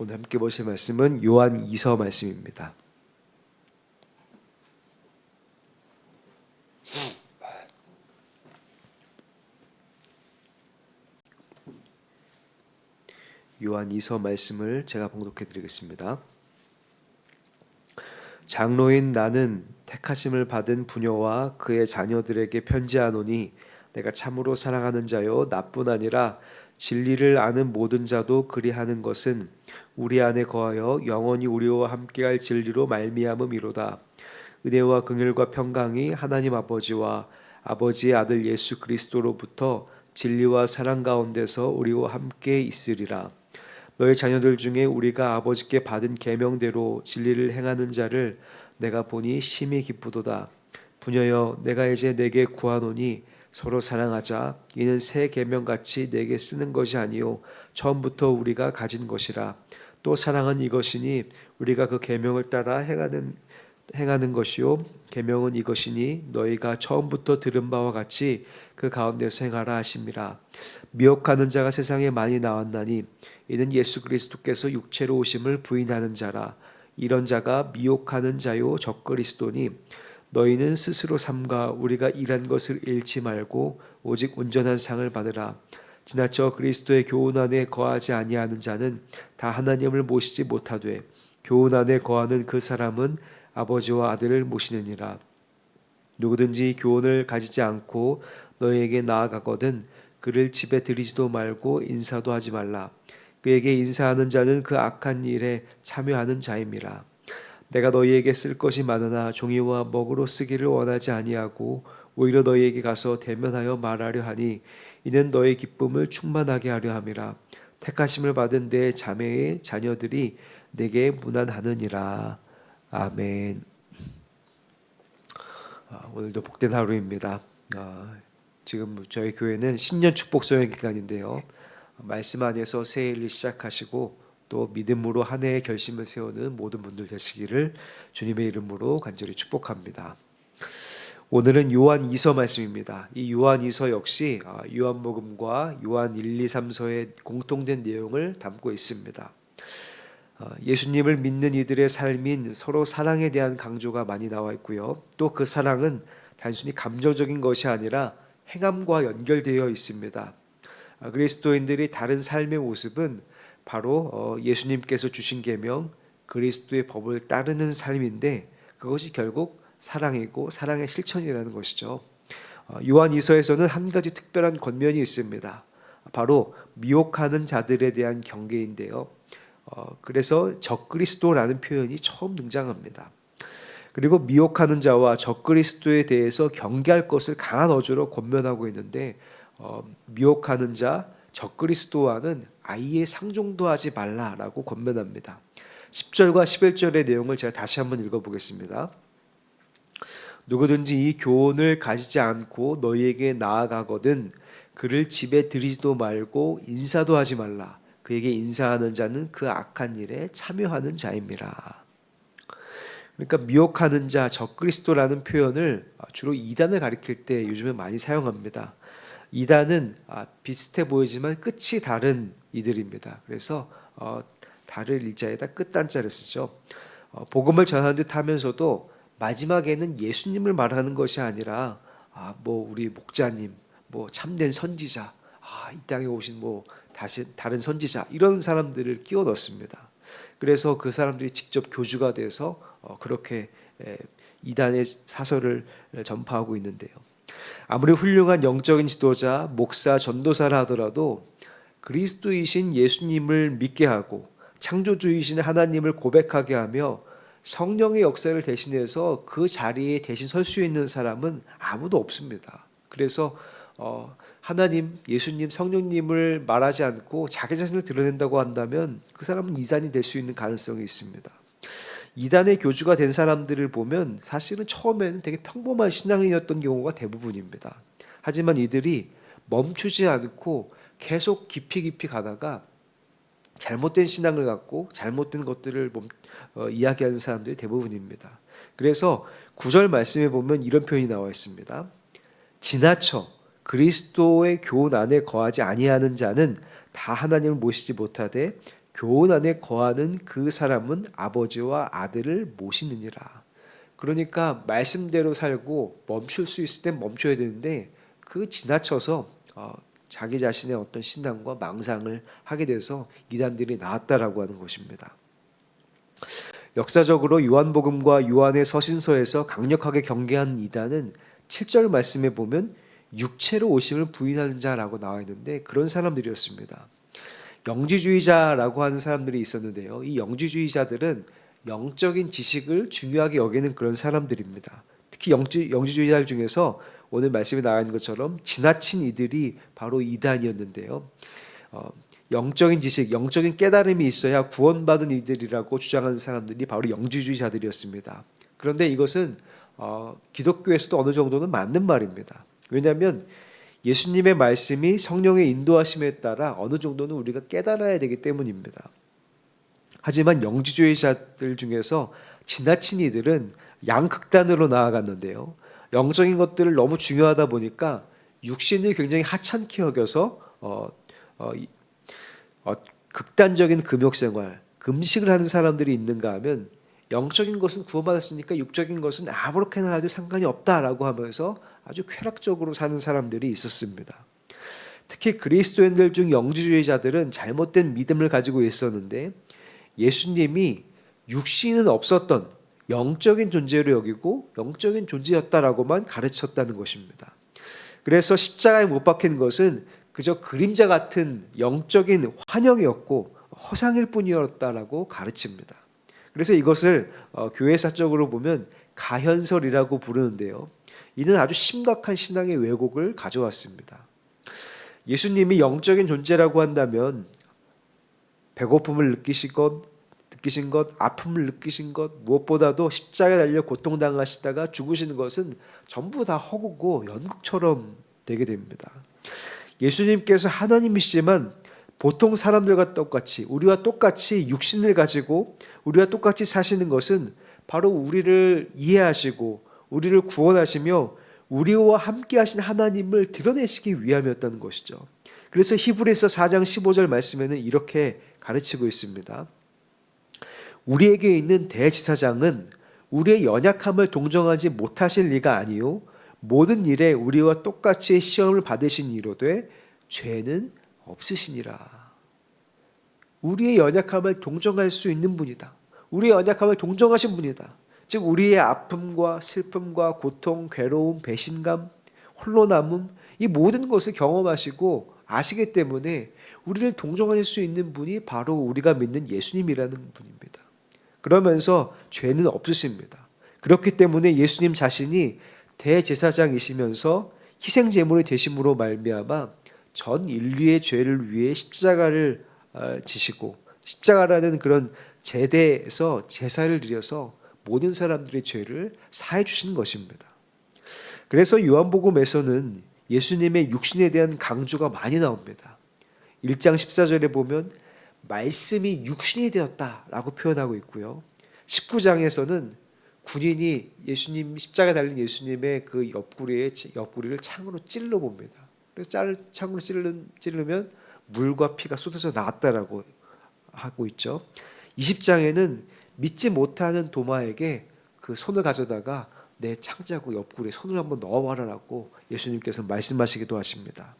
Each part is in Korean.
오늘 함께 보실 말씀은 요한 2서 말씀입니다. 요한 2서 말씀을 제가 봉독해 드리겠습니다. 장로인 나는 택하심을 받은 부녀와 그의 자녀들에게 편지하노니 내가 참으로 사랑하는 자요 나뿐 아니라 진리를 아는 모든 자도 그리하는 것은 우리 안에 거하여 영원히 우리와 함께할 진리로 말미암음이로다. 은혜와 긍휼과 평강이 하나님 아버지와 아버지의 아들 예수 그리스도로부터 진리와 사랑 가운데서 우리와 함께 있으리라. 너희 자녀들 중에 우리가 아버지께 받은 계명대로 진리를 행하는 자를 내가 보니 심히 기쁘도다. 부녀여 내가 이제 내게 구하노니 서로 사랑하자. 이는 새 계명 같이 내게 쓰는 것이 아니요 처음부터 우리가 가진 것이라. 또 사랑은 이것이니 우리가 그 계명을 따라 행하는 행하는 것이요 계명은 이것이니 너희가 처음부터 들은 바와 같이 그 가운데서 행하라 하심이라. 미혹하는 자가 세상에 많이 나왔나니 이는 예수 그리스도께서 육체로 오심을 부인하는 자라. 이런 자가 미혹하는 자요 적그리스도니 너희는 스스로 삼가 우리가 일한 것을 잃지 말고 오직 온전한 상을 받으라. 지나쳐 그리스도의 교훈 안에 거하지 아니하는 자는 다 하나님을 모시지 못하되 교훈 안에 거하는 그 사람은 아버지와 아들을 모시느니라. 누구든지 교훈을 가지지 않고 너희에게 나아가거든 그를 집에 들이지도 말고 인사도 하지 말라. 그에게 인사하는 자는 그 악한 일에 참여하는 자임이라. 내가 너희에게 쓸 것이 많으나 종이와 먹으로 쓰기를 원하지 아니하고 오히려 너희에게 가서 대면하여 말하려 하니 이는 너희 기쁨을 충만하게 하려 함이라. 택하심을 받은 내 자매의 자녀들이 내게 무난하느니라. 아멘. 아, 오늘도 복된 하루입니다. 아, 지금 저희 교회는 신년 축복 소영 기간인데요. 말씀 안에서 새 일을 시작하시고 또 믿음으로 한 해의 결심을 세우는 모든 분들 되시기를 주님의 이름으로 간절히 축복합니다. 오늘은 요한 2서 말씀입니다. 이 요한 2서 역시 아, 요한복음과 요한 1, 2, 3서의 공통된 내용을 담고 있습니다. 아, 예수님을 믿는 이들의 삶인 서로 사랑에 대한 강조가 많이 나와 있고요. 또 그 사랑은 단순히 감정적인 것이 아니라 행함과 연결되어 있습니다. 아, 그리스도인들이 다른 삶의 모습은 바로 어, 예수님께서 주신 계명 그리스도의 법을 따르는 삶인데 그것이 결국 사랑이고 사랑의 실천이라는 것이죠. 어, 요한 이서에서는 한 가지 특별한 권면이 있습니다. 바로 미혹하는 자들에 대한 경계인데요. 어, 그래서 적그리스도라는 표현이 처음 등장합니다. 그리고 미혹하는 자와 적그리스도에 대해서 경계할 것을 강한 어조로 권면하고 있는데 미혹하는 자, 적그리스도와는 아예 상종도 하지 말라라고 권면합니다. 10절과 11절의 내용을 제가 다시 한번 읽어보겠습니다. 누구든지 이 교훈을 가지지 않고 너희에게 나아가거든 그를 집에 들이지도 말고 인사도 하지 말라. 그에게 인사하는 자는 그 악한 일에 참여하는 자입니다. 그러니까 미혹하는 자, 적그리스도라는 표현을 주로 이단을 가리킬 때 요즘에 많이 사용합니다. 이단은 아, 비슷해 보이지만 끝이 다른 이들입니다. 그래서 어, 달을 일자에다 끝단자를 쓰죠. 어, 복음을 전하는 듯 하면서도 마지막에는 예수님을 말하는 것이 아니라 아, 뭐 우리 목자님, 뭐 참된 선지자, 아, 이 땅에 오신 뭐 다시 다른 선지자 이런 사람들을 끼워 넣습니다. 그래서 그 사람들이 직접 교주가 돼서 어, 그렇게 에, 이단의 사설을 전파하고 있는데요. 아무리 훌륭한 영적인 지도자, 목사, 전도사라 하더라도 그리스도이신 예수님을 믿게 하고 창조주이신 하나님을 고백하게 하며 성령의 역사를 대신해서 그 자리에 대신 설 수 있는 사람은 아무도 없습니다. 그래서 어, 하나님, 예수님, 성령님을 말하지 않고 자기 자신을 드러낸다고 한다면 그 사람은 이단이 될 수 있는 가능성이 있습니다. 이단의 교주가 된 사람들을 보면 사실은 처음에는 되게 평범한 신앙인이었던 경우가 대부분입니다. 하지만 이들이 멈추지 않고 계속 깊이 깊이 가다가 잘못된 신앙을 갖고 잘못된 것들을 몸, 어, 이야기하는 사람들이 대부분입니다. 그래서 구절 말씀에 보면 이런 표현이 나와 있습니다. 지나쳐 그리스도의 교훈 안에 거하지 아니하는 자는 다 하나님을 모시지 못하되 교훈 안에 거하는 그 사람은 아버지와 아들을 모시느니라. 그러니까 말씀대로 살고 멈출 수 있을 땐 멈춰야 되는데 그 지나쳐서 어, 자기 자신의 어떤 신앙과 망상을 하게 돼서 이단들이 나왔다라고 하는 것입니다. 역사적으로 요한복음과 요한의 서신서에서 강력하게 경계한 이단은 7절 말씀에 보면 육체로 오심을 부인하는 자라고 나와 있는데 그런 사람들이었습니다. 영지주의자라고 하는 사람들이 있었는데요. 이 영지주의자들은 영적인 지식을 중요하게 여기는 그런 사람들입니다. 특히 영지, 영지주의자들 중에서 오늘 말씀에 나와 있는 것처럼 지나친 이들이 바로 이단이었는데요. 어, 영적인 지식, 영적인 깨달음이 있어야 구원받은 이들이라고 주장하는 사람들이 바로 영지주의자들이었습니다. 그런데 이것은 어, 기독교에서도 어느 정도는 맞는 말입니다. 왜냐하면 예수님의 말씀이 성령의 인도하심에 따라 어느 정도는 우리가 깨달아야 되기 때문입니다. 하지만 영지주의자들 중에서 지나친 이들은 양극단으로 나아갔는데요. 영적인 것들을 너무 중요하다 보니까 육신을 굉장히 하찮게 여겨서 어, 어, 어, 극단적인 금욕 생활, 금식을 하는 사람들이 있는가 하면 영적인 것은 구원받았으니까 육적인 것은 아무렇게나 해도 상관이 없다라고 하면서 아주 쾌락적으로 사는 사람들이 있었습니다. 특히 그리스도인들 중 영지주의자들은 잘못된 믿음을 가지고 있었는데 예수님이 육신은 없었던 영적인 존재로 여기고 영적인 존재였다라고만 가르쳤다는 것입니다. 그래서 십자가에 못 박힌 것은 그저 그림자 같은 영적인 환영이었고 허상일 뿐이었다라고 가르칩니다. 그래서 이것을 어, 교회사적으로 보면 가현설이라고 부르는데요. 이는 아주 심각한 신앙의 왜곡을 가져왔습니다. 예수님이 영적인 존재라고 한다면 배고픔을 느끼신 것, 느끼신 것, 아픔을 느끼신 것, 무엇보다도 십자가에 달려 고통당하시다가 죽으시는 것은 전부 다 허구고 연극처럼 되게 됩니다. 예수님께서 하나님이시지만 보통 사람들과 똑같이 우리와 똑같이 육신을 가지고 우리와 똑같이 사시는 것은 바로 우리를 이해하시고 우리를 구원하시며 우리와 함께 하신 하나님을 드러내시기 위함이었다는 것이죠. 그래서 히브리서 4장 15절 말씀에는 이렇게 가르치고 있습니다. 우리에게 있는 대지사장은 우리의 연약함을 동정하지 못하실 리가 아니요 모든 일에 우리와 똑같이 시험을 받으신 이로되 죄는 없으시니라. 우리의 연약함을 동정할 수 있는 분이다. 우리의 연약함을 동정하신 분이다. 즉 우리의 아픔과 슬픔과 고통, 괴로움, 배신감, 홀로 남음 이 모든 것을 경험하시고 아시기 때문에 우리를 동정할 수 있는 분이 바로 우리가 믿는 예수님이라는 분입니다. 그러면서 죄는 없으십니다. 그렇기 때문에 예수님 자신이 대제사장이시면서 희생 제물이 되심으로 말미암아 전 인류의 죄를 위해 십자가를 어, 지시고 십자가라는 그런 제대에서 제사를 드려서 모든 사람들의 죄를 사해 주신 것입니다. 그래서 요한복음에서는 예수님의 육신에 대한 강조가 많이 나옵니다. 1장 14절에 보면 말씀이 육신이 되었다라고 표현하고 있고요. 19장에서는 군인이 예수님 십자가 달린 예수님의 그 옆구리에 옆구리를 창으로 찔러 봅니다. 그래서 짤 창으로 찌르는 찌르면 물과 피가 쏟아져 나왔다라고 하고 있죠. 20장에는 믿지 못하는 도마에게 그 손을 가져다가 내 창자고 옆구리에 손을 한번 넣어봐라라고 예수님께서 말씀하시기도 하십니다.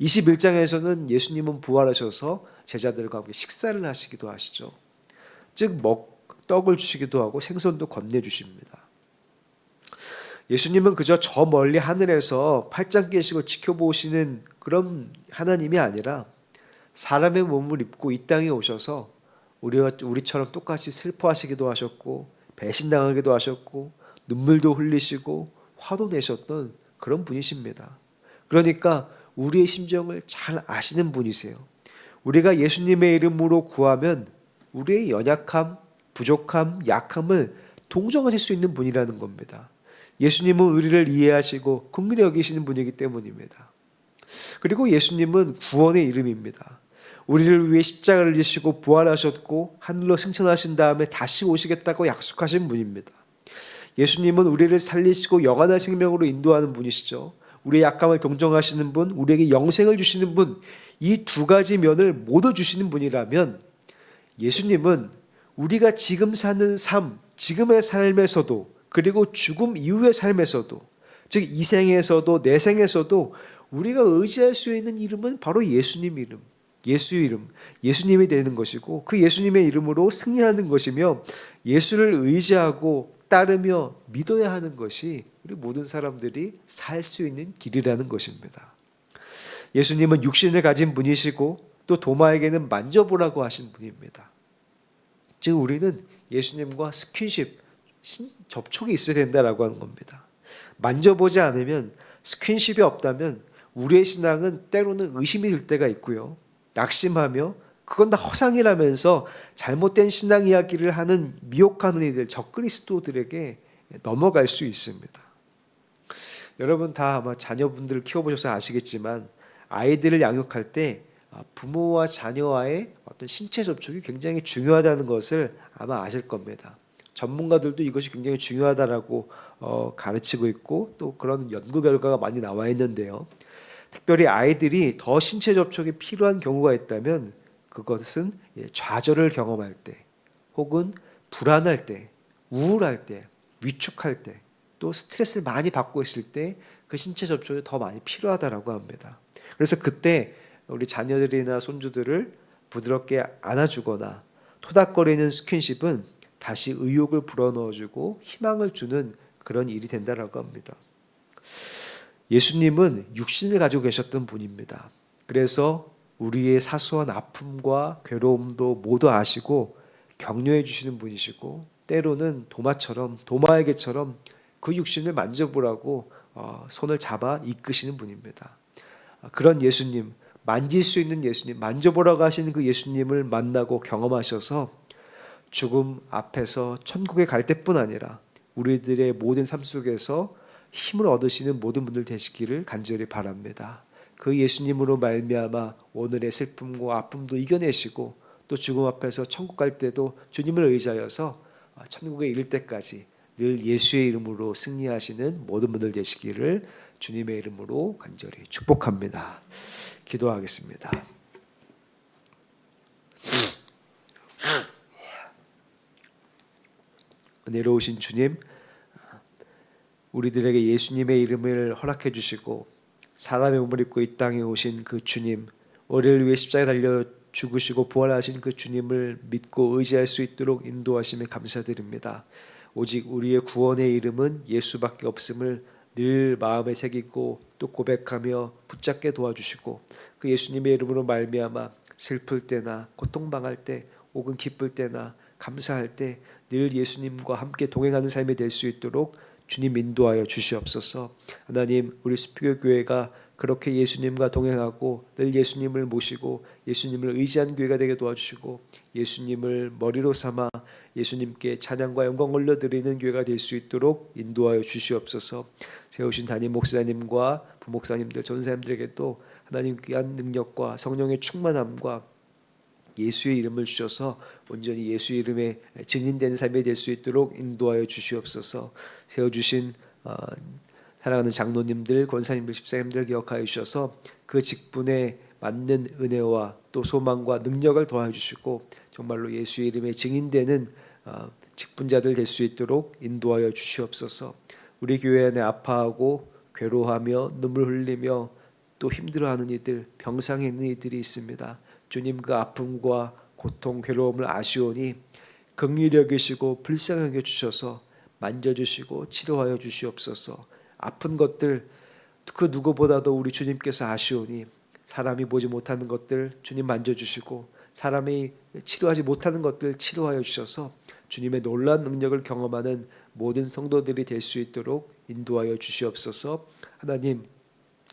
21장에서는 예수님은 부활하셔서 제자들과 함께 식사를 하시기도 하시죠. 즉 먹, 떡을 주시기도 하고 생선도 건네 주십니다. 예수님은 그저 저 멀리 하늘에서 팔짱 끼시고 지켜보시는 그런 하나님이 아니라 사람의 몸을 입고 이 땅에 오셔서 우리와 우리처럼 똑같이 슬퍼하시기도 하셨고 배신당하기도 하셨고 눈물도 흘리시고 화도 내셨던 그런 분이십니다. 그러니까 우리의 심정을 잘 아시는 분이세요. 우리가 예수님의 이름으로 구하면 우리의 연약함, 부족함, 약함을 동정하실 수 있는 분이라는 겁니다. 예수님은 우리를 이해하시고 긍휼히 여기시는 분이기 때문입니다. 그리고 예수님은 구원의 이름입니다. 우리를 위해 십자가를 지시고 부활하셨고 하늘로 승천하신 다음에 다시 오시겠다고 약속하신 분입니다. 예수님은 우리를 살리시고 영원한 생명으로 인도하는 분이시죠. 우리의 약함을 동정하시는 분, 우리에게 영생을 주시는 분, 이 두 가지 면을 모두 주시는 분이라면 예수님은 우리가 지금 사는 삶, 지금의 삶에서도 그리고 죽음 이후의 삶에서도 즉 이생에서도 내생에서도 우리가 의지할 수 있는 이름은 바로 예수님 이름. 예수 이름, 예수님이 되는 것이고 그 예수님의 이름으로 승리하는 것이며 예수를 의지하고 따르며 믿어야 하는 것이 우리 모든 사람들이 살 수 있는 길이라는 것입니다. 예수님은 육신을 가진 분이시고 또 도마에게는 만져보라고 하신 분입니다. 즉 우리는 예수님과 스킨십, 접촉이 있어야 된다라고 하는 겁니다. 만져보지 않으면 스킨십이 없다면 우리의 신앙은 때로는 의심이 들 때가 있고요. 낙심하며 그건 다 허상이라면서 잘못된 신앙 이야기를 하는 미혹하는 이들 적그리스도들에게 넘어갈 수 있습니다. 여러분 다 아마 자녀분들을 키워보셔서 아시겠지만 아이들을 양육할 때 부모와 자녀와의 어떤 신체 접촉이 굉장히 중요하다는 것을 아마 아실 겁니다. 전문가들도 이것이 굉장히 중요하다라고 어, 가르치고 있고 또 그런 연구 결과가 많이 나와 있는데요. 특별히 아이들이 더 신체 접촉이 필요한 경우가 있다면 그것은 예, 좌절을 경험할 때 혹은 불안할 때, 우울할 때, 위축할 때, 또 스트레스를 많이 받고 있을 때 그 신체 접촉이 더 많이 필요하다라고 합니다. 그래서 그때 우리 자녀들이나 손주들을 부드럽게 안아주거나 토닥거리는 스킨십은 다시 의욕을 불어넣어주고 희망을 주는 그런 일이 된다라고 합니다. 예수님은 육신을 가지고 계셨던 분입니다. 그래서 우리의 사소한 아픔과 괴로움도 모두 아시고 격려해 주시는 분이시고 때로는 도마처럼 도마에게처럼 그 육신을 만져보라고 어, 손을 잡아 이끄시는 분입니다. 그런 예수님, 만질 수 있는 예수님, 만져보라고 하시는 그 예수님을 만나고 경험하셔서 죽음 앞에서 천국에 갈 때뿐 아니라 우리들의 모든 삶 속에서 힘을 얻으시는 모든 분들 되시기를 간절히 바랍니다. 그 예수님으로 말미암아 오늘의 슬픔과 아픔도 이겨내시고 또 죽음 앞에서 천국 갈 때도 주님을 의지하여서 천국에 이를 때까지 늘 예수의 이름으로 승리하시는 모든 분들 되시기를 주님의 이름으로 간절히 축복합니다. 기도하겠습니다. 은혜로우신 주님, 우리들에게 예수님의 이름을 허락해 주시고 사람의 몸을 입고 이 땅에 오신 그 주님, 우리를 위해 십자가에 달려 죽으시고 부활하신 그 주님을 믿고 의지할 수 있도록 인도하심에 감사드립니다. 오직 우리의 구원의 이름은 예수밖에 없음을 늘 마음에 새기고 또 고백하며 붙잡게 도와주시고 그 예수님의 이름으로 말미암아 슬플 때나 고통당할 때 혹은 기쁠 때나 감사할 때 늘 예수님과 함께 동행하는 삶이 될 수 있도록 주님 인도하여 주시옵소서. 하나님 우리 수피교 교회가 그렇게 예수님과 동행하고 늘 예수님을 모시고 예수님을 의지한 교회가 되게 도와주시고 예수님을 머리로 삼아 예수님께 찬양과 영광 올려드리는 교회가 될 수 있도록 인도하여 주시옵소서. 세우신 담임 목사님과 부목사님들 전사님들에게도 하나님 귀한 능력과 성령의 충만함과 예수의 이름을 주셔서 온전히 예수 이름에 증인되는 삶이 될 수 있도록 인도하여 주시옵소서. 세워 주신 어, 사랑하는 장로님들, 권사님들, 집사님들 기억하여 주셔서 그 직분에 맞는 은혜와 또 소망과 능력을 더하여 주시고 정말로 예수의 이름에 증인되는 어, 직분자들 될 수 있도록 인도하여 주시옵소서. 우리 교회 안에 아파하고 괴로워하며 눈물 흘리며 또 힘들어하는 이들, 병상에 있는 이들이 있습니다. 주님 그 아픔과 고통, 괴로움을 아시오니 긍휼히 여기시고 불쌍하게 주셔서 만져주시고 치료하여 주시옵소서. 아픈 것들 그 누구보다도 우리 주님께서 아시오니 사람이 보지 못하는 것들 주님 만져주시고 사람이 치료하지 못하는 것들 치료하여 주셔서 주님의 놀라운 능력을 경험하는 모든 성도들이 될 수 있도록 인도하여 주시옵소서. 하나님,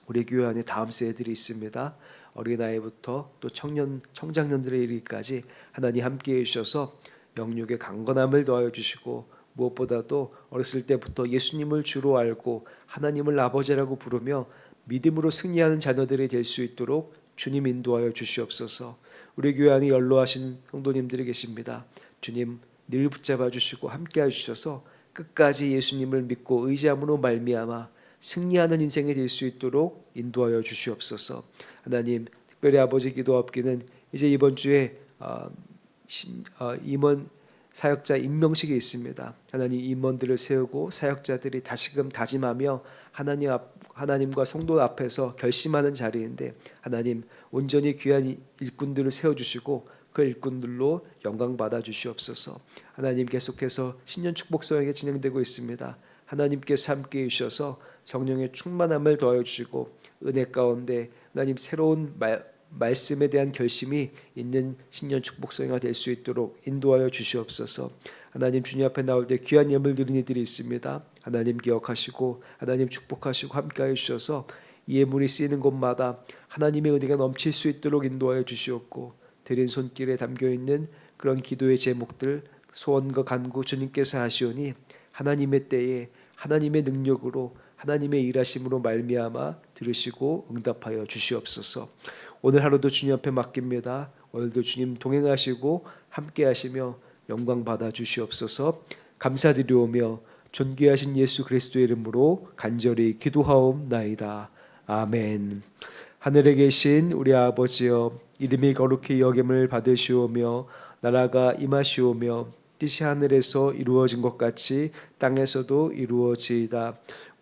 우리 교회 안에 다음 세대들이 있습니다. 어린아이부터 또 청년, 청장년들의 이르기까지 하나님 함께해 주셔서 영육의 강건함을 더하여 주시고 무엇보다도 어렸을 때부터 예수님을 주로 알고 하나님을 아버지라고 부르며 믿음으로 승리하는 자녀들이 될 수 있도록 주님 인도하여 주시옵소서. 우리 교회 안에 연로하신 성도님들이 계십니다. 주님 늘 붙잡아 주시고 함께 해 주셔서 끝까지 예수님을 믿고 의지함으로 말미암아 승리하는 인생이 될 수 있도록 인도하여 주시옵소서. 하나님 특별히 아버지 기도 없기는 이제 이번 주에 어, 신, 어, 임원 사역자 임명식이 있습니다. 하나님 임원들을 세우고 사역자들이 다시금 다짐하며 하나님 앞, 하나님과 성도 앞에서 결심하는 자리인데 하나님 온전히 귀한 일꾼들을 세워 주시고 그 일꾼들로 영광 받아 주시옵소서. 하나님 계속해서 신년 축복 소회가 진행되고 있습니다. 하나님께서 함께 해 주셔서 성령의 충만함을 더해 주시고 은혜 가운데 하나님 새로운 말, 말씀에 대한 결심이 있는 신년 축복 소회가 될 수 있도록 인도하여 주시옵소서. 하나님 주님 앞에 나올 때 귀한 예물 드리는 이들이 있습니다. 하나님 기억하시고 하나님 축복하시고 함께하여 주셔서 이 예물이 쓰이는 곳마다 하나님의 은혜가 넘칠 수 있도록 인도하여 주시옵고 드린 손길에 담겨 있는 그런 기도의 제목들 소원과 간구 주님께서 하시오니 하나님의 때에 하나님의 능력으로 하나님의 일하심으로 말미암아 들으시고 응답하여 주시옵소서. 오늘 하루도 주님 앞에 맡깁니다. 오늘도 주님 동행하시고 함께하시며 영광 받아 주시옵소서. 감사드리오며 존귀하신 예수 그리스도의 이름으로 간절히 기도하옵나이다. 아멘. 하늘에 계신 우리 아버지여 이름이 거룩히 여김을 받으시오며 나라가 임하시오며 뜻이 하늘에서 이루어진 것 같이 땅에서도 이루어지이다.